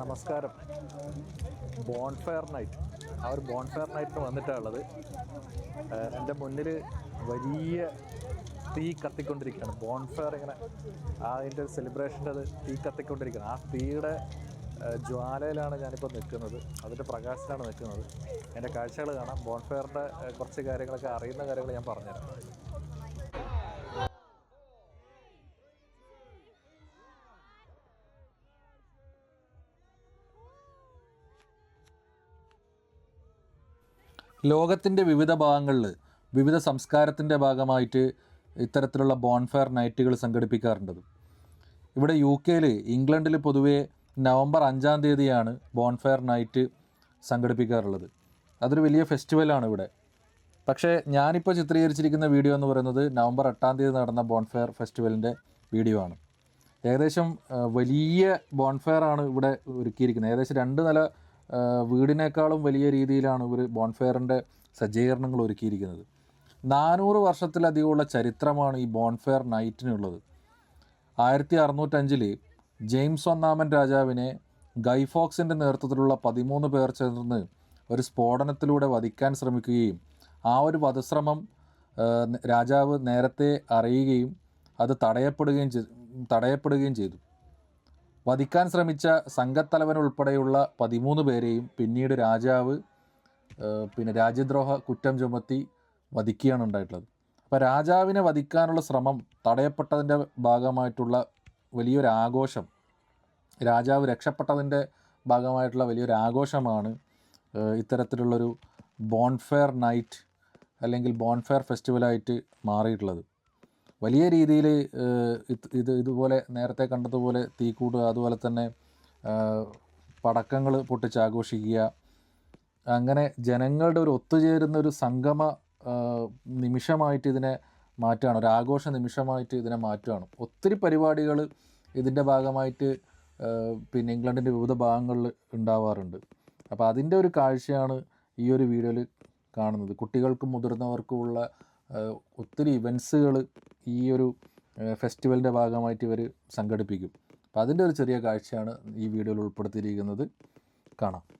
നമസ്കാരം. Bonfire night ആ ഒരു ബോൺഫയർ നൈറ്റിന് വന്നിട്ടുള്ളത് എന്റെ മുന്നിൽ വലിയ തീ കത്തിക്കൊണ്ടിരിക്കുകയാണ്. ബോൺഫയർ ഇങ്ങനെ അതിന്റെ സെലിബ്രേഷന്റെ അത് തീ കത്തിക്കൊണ്ടിരിക്കുകയാണ്. ആ തീയുടെ ജ്വാലയിലാണ് ഞാനിപ്പോൾ നിൽക്കുന്നത്. അതിന്റെ പ്രകാശത്തിലാണ് നിൽക്കുന്നത്. എന്റെ കാഴ്ചകൾ കാണാം. ബോൺഫയറിന്റെ കുറച്ച് കാര്യങ്ങളൊക്കെ അറിയുന്ന കാര്യങ്ങൾ ഞാൻ പറഞ്ഞുതരാം. ലോകത്തിന്റെ വിവിധ ഭാഗങ്ങളിൽ വിവിധ സംസ്കാരത്തിന്റെ ഭാഗമായിട്ട് ഇത്തരത്തിലുള്ള ബോൺഫയർ നൈറ്റുകൾ സംഘടിപ്പിക്കാറുണ്ടത് ഇവിടെ യു കെയിൽ ഇംഗ്ലണ്ടിൽ പൊതുവേ നവംബർ അഞ്ചാം തീയതിയാണ് ബോൺഫയർ നൈറ്റ് സംഘടിപ്പിക്കാറുള്ളത്. അതൊരു വലിയ ഫെസ്റ്റിവലാണ് ഇവിടെ. പക്ഷേ ഞാനിപ്പോൾ ചിത്രീകരിച്ചിരിക്കുന്ന വീഡിയോ എന്ന് പറയുന്നത് നവംബർ എട്ടാം തീയതി നടന്ന ബോൺഫയർ ഫെസ്റ്റിവലിന്റെ വീഡിയോ ആണ്. ഏകദേശം വലിയ ബോൺഫയർ ആണ് ഇവിടെ ഒരുക്കിയിരിക്കുന്നത്. ഏകദേശം രണ്ട് നില വീടിനേക്കാളും വലിയ രീതിയിലാണ് ഇവർ ബോൺഫെയറിന്റെ സജ്ജീകരണങ്ങൾ ഒരുക്കിയിരിക്കുന്നത്. നാനൂറ് വർഷത്തിലധികമുള്ള ചരിത്രമാണ് ഈ ബോൺഫെയർ നൈറ്റിനുള്ളത്. ആയിരത്തി അറുന്നൂറ്റഞ്ചിൽ ജെയിംസ് ഒന്നാമൻ രാജാവിനെ ഗൈഫോക്സിന്റെ നേതൃത്വത്തിലുള്ള പതിമൂന്ന് പേർ ചേർന്ന് ഒരു സ്ഫോടനത്തിലൂടെ വധിക്കാൻ ശ്രമിക്കുകയും ആ ഒരു വധശ്രമം രാജാവ് നേരത്തെ അറിയുകയും അത് തടയപ്പെടുകയും തടയപ്പെടുകയും ചെയ്തു. വധിക്കാൻ ശ്രമിച്ച സംഘത്തലവൻ ഉൾപ്പെടെയുള്ള പതിമൂന്ന് പേരെയും പിന്നീട് രാജാവ് പിന്നെ രാജ്യദ്രോഹ കുറ്റം ചുമത്തി വധിക്കുകയാണ് ഉണ്ടായിട്ടുള്ളത്. അപ്പോൾ രാജാവിനെ വധിക്കാനുള്ള ശ്രമം തടയപ്പെട്ടതിന്റെ ഭാഗമായിട്ടുള്ള വലിയൊരു ആഘോഷം രാജാവ് രക്ഷപ്പെട്ടതിന്റെ ഭാഗമായിട്ടുള്ള വലിയൊരു ആഘോഷമാണ് ഇത്തരത്തിലുള്ളൊരു ബോൺഫെയർ നൈറ്റ് അല്ലെങ്കിൽ ബോൺഫെയർ ഫെസ്റ്റിവലായിട്ട് മാറിയിട്ടുള്ളത്. വലിയ രീതിയിൽ ഇത് ഇതുപോലെ നേരത്തെ കണ്ടതുപോലെ തീക്കൂട്ടുക അതുപോലെ തന്നെ പടക്കങ്ങൾ പൊട്ടിച്ച് ആഘോഷിക്കുക അങ്ങനെ ജനങ്ങളുടെ ഒരു ഒത്തുചേരുന്ന ഒരു സംഗമ നിമിഷമായിട്ട് ഇതിനെ മാറ്റുകയാണ് ഒരു ആഘോഷ നിമിഷമായിട്ട് ഇതിനെ മാറ്റുകയാണ്. ഒത്തിരി പരിപാടികൾ ഇതിന്റെ ഭാഗമായിട്ട് പിന്നെ ഇംഗ്ലണ്ടിന്റെ വിവിധ ഭാഗങ്ങളിൽ ഉണ്ടാവാറുണ്ട്. അപ്പോൾ അതിന്റെ ഒരു കാഴ്ചയാണ് ഈ ഒരു വീഡിയോയിൽ കാണുന്നത്. കുട്ടികൾക്കും മുതിർന്നവർക്കുമുള്ള ഒത്തിരി ഇവൻസുകൾ ഈ ഒരു ഫെസ്റ്റിവലിന്റെ ഭാഗമായിട്ട് ഇവർ സംഘടിപ്പിക്കും. അപ്പോൾ അതിന്റെ ഒരു ചെറിയ കാഴ്ചയാണ് ഈ വീഡിയോയിൽ ഉൾപ്പെടുത്തിയിരിക്കുന്നത്. കാണാം.